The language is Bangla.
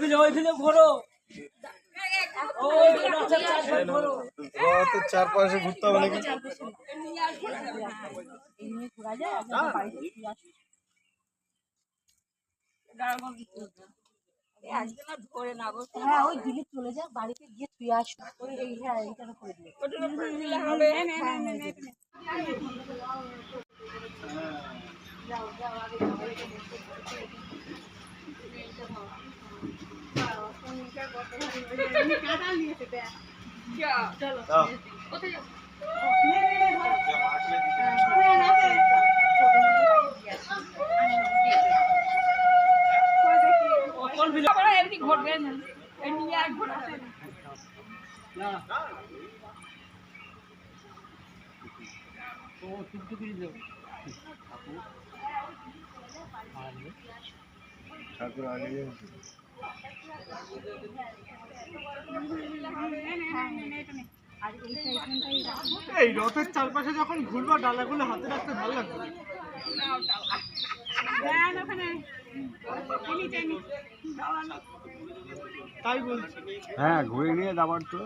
ফিলে ওই ফিলে ঘোরো। তো চারপাশে ঘুরতে হবে নাকি? হ্যাঁ ওই দিলে চলে যা বাড়িতে গিয়ে তুই আসো ওই এই হ্যাঁ করে দিলে কোন আগে क्या चलो उधर जाओ घोट गए ना एनी आ घोड़ा से ना तो चुप चुप ही। जाओ आपको ठाकुर आ गए এই রথের চারপাশে যখন ঘুরবা ডালাগুলো হাতে রাখতে ভালো লাগবে। তাই বলছি। হ্যাঁ ঘুরে নিয়ে যাবার তো